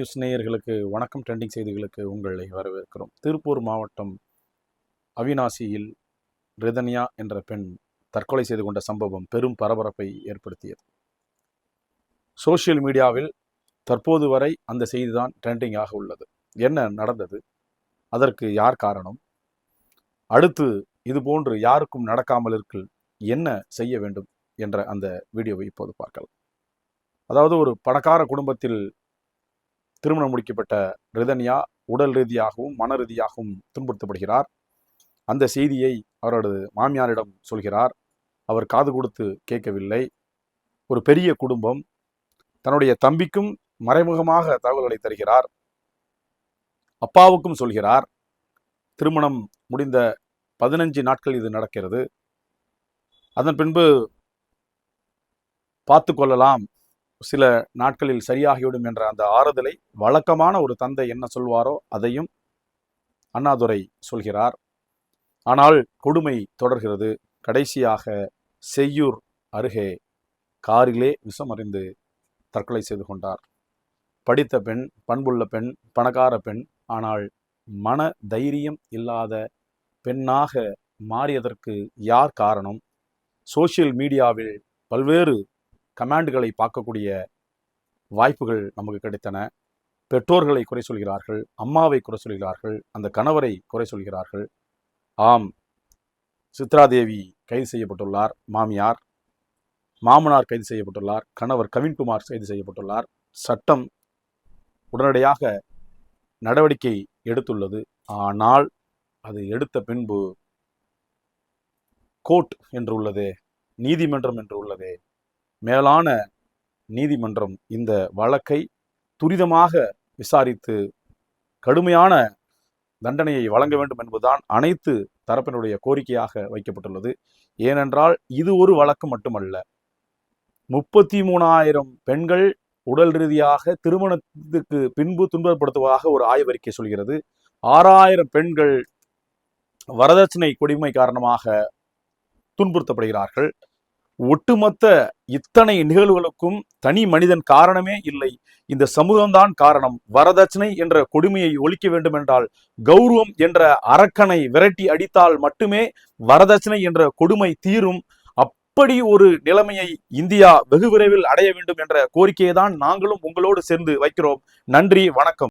News நேயர்களுக்கு வணக்கம் trending செய்திகளுக்கு உங்களை வரவேற்கிறோம். திருப்பூர் மாவட்டம் அவினாசியில் ரிதன்யா என்ற பெண் தற்கொலை செய்து கொண்ட சம்பவம் பெரும் பரபரப்பை ஏற்படுத்தியது. சோசியல் மீடியாவில் தற்போது வரை அந்த செய்திதான் ட்ரெண்டிங்காக உள்ளது. என்ன நடந்தது? அதற்கு யார் காரணம்? அடுத்து இது போன்று யாருக்கும் நடக்காமல் இருக்கு என்ன செய்ய வேண்டும் என்ற அந்த வீடியோவை இப்போது பார்க்கலாம். அதாவது ஒரு பணக்கார குடும்பத்தில் திருமணம் முடிக்கப்பட்ட ரிதன்யா உடல் ரீதியாகவும் மன ரீதியாகவும் துன்புறுத்தப்படுகிறார். அந்த செய்தியை அவரது மாமியாரிடம் சொல்கிறார். அவர் காது கொடுத்து கேட்கவில்லை. ஒரு பெரிய குடும்பம். தன்னுடைய தம்பிக்கும் மறைமுகமாக தகவல்களை தருகிறார். அப்பாவுக்கும் சொல்கிறார் திருமணம் முடிந்த பதினஞ்சு நாட்கள் இது நடக்கிறது. அதன் பின்பு பார்த்து கொள்ளலாம். சில நாட்களில் சரியாகிவிடும் என்ற அந்த ஆறுதலை வழக்கமான ஒரு தந்தை என்ன சொல்வாரோ அதையும் அண்ணாதுரை சொல்கிறார். ஆனால் கொடுமை தொடர்கிறது. கடைசியாக செய்யூர் அருகே காரிலே விஷமறிந்து தற்கொலை செய்து கொண்டார். படித்த பெண் பண்புள்ள பெண் பணக்கார பெண் ஆனால் மன தைரியம் இல்லாத பெண்ணாக மாறியதற்கு யார் காரணம்? சோஷியல் மீடியாவில் பல்வேறு கமாண்டுகளை பார்க்கக்கூடிய வாய்ப்புகள் நமக்கு கிடைத்தன. பெற்றோர்களை குறை சொல்கிறார்கள் அம்மாவை குறை சொல்கிறார்கள் அந்த கணவரை குறை சொல்கிறார்கள். ஆம் சித்ராதேவி கைது செய்யப்பட்டுள்ளார் மாமியார் மாமனார் கைது செய்யப்பட்டுள்ளார் கணவர் கவின்குமார் கைது செய்யப்பட்டுள்ளார். சட்டம் உடனடியாக நடவடிக்கை எடுத்துள்ளது. ஆனால் அது எடுத்த பின்பு கோர்ட் என்று உள்ளது நீதிமன்றம் என்று மேலான நீதிமன்றம் இந்த வழக்கை துரிதமாக விசாரித்து கடுமையான தண்டனையை வழங்க வேண்டும் என்பதுதான் அனைத்து தரப்பினுடைய கோரிக்கையாக வைக்கப்பட்டுள்ளது. ஏனென்றால் இது ஒரு வழக்கு மட்டுமல்ல. முப்பத்தி மூணாயிரம் பெண்கள் உடல் ரீதியாக திருமணத்துக்கு பின்பு துன்பப்படுத்துவதாக ஒரு ஆய்வறிக்கை சொல்கிறது. ஆறாயிரம் பெண்கள் வரதட்சணை கொடுமை காரணமாக துன்புறுத்தப்படுகிறார்கள். ஒட்டுமொத்த இத்தனை நிகழ்வுகளுக்கும் தனி மனிதன் காரணமே இல்லை. இந்த சமூகம்தான் காரணம். வரதட்சணை என்ற கொடுமையை ஒழிக்க வேண்டும் என்றால் கௌரவம் என்ற அரக்கனை விரட்டி அடித்தால் மட்டுமே வரதட்சணை என்ற கொடுமை தீரும். அப்படி ஒரு நிலைமையை இந்தியா வெகு விரைவில் அடைய வேண்டும் என்ற கோரிக்கையை தான் நாங்களும் உங்களோடு சேர்ந்து வைக்கிறோம். நன்றி வணக்கம்.